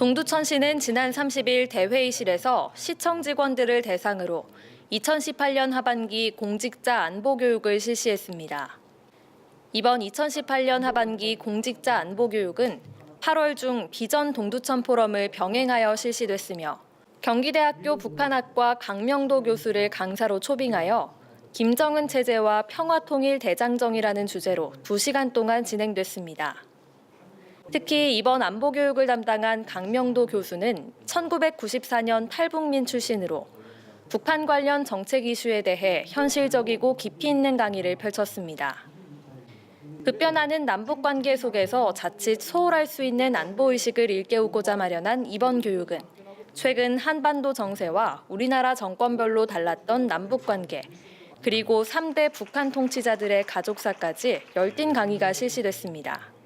동두천시는 지난 30일 대회의실에서 시청 직원들을 대상으로 2018년 하반기 공직자 안보 교육을 실시했습니다. 이번 2018년 하반기 공직자 안보 교육은 8월 중 비전 동두천 포럼을 병행하여 실시됐으며 경기대학교 북한학과 강명도 교수를 강사로 초빙하여 김정은 체제와 평화통일 대장정이라는 주제로 2시간 동안 진행됐습니다. 특히 이번 안보 교육을 담당한 강명도 교수는 1994년 탈북민 출신으로 북한 관련 정책 이슈에 대해 현실적이고 깊이 있는 강의를 펼쳤습니다. 급변하는 남북 관계 속에서 자칫 소홀할 수 있는 안보 의식을 일깨우고자 마련한 이번 교육은 최근 한반도 정세와 우리나라 정권별로 달랐던 남북 관계 그리고 3대 북한 통치자들의 가족사까지 열띤 강의가 실시됐습니다.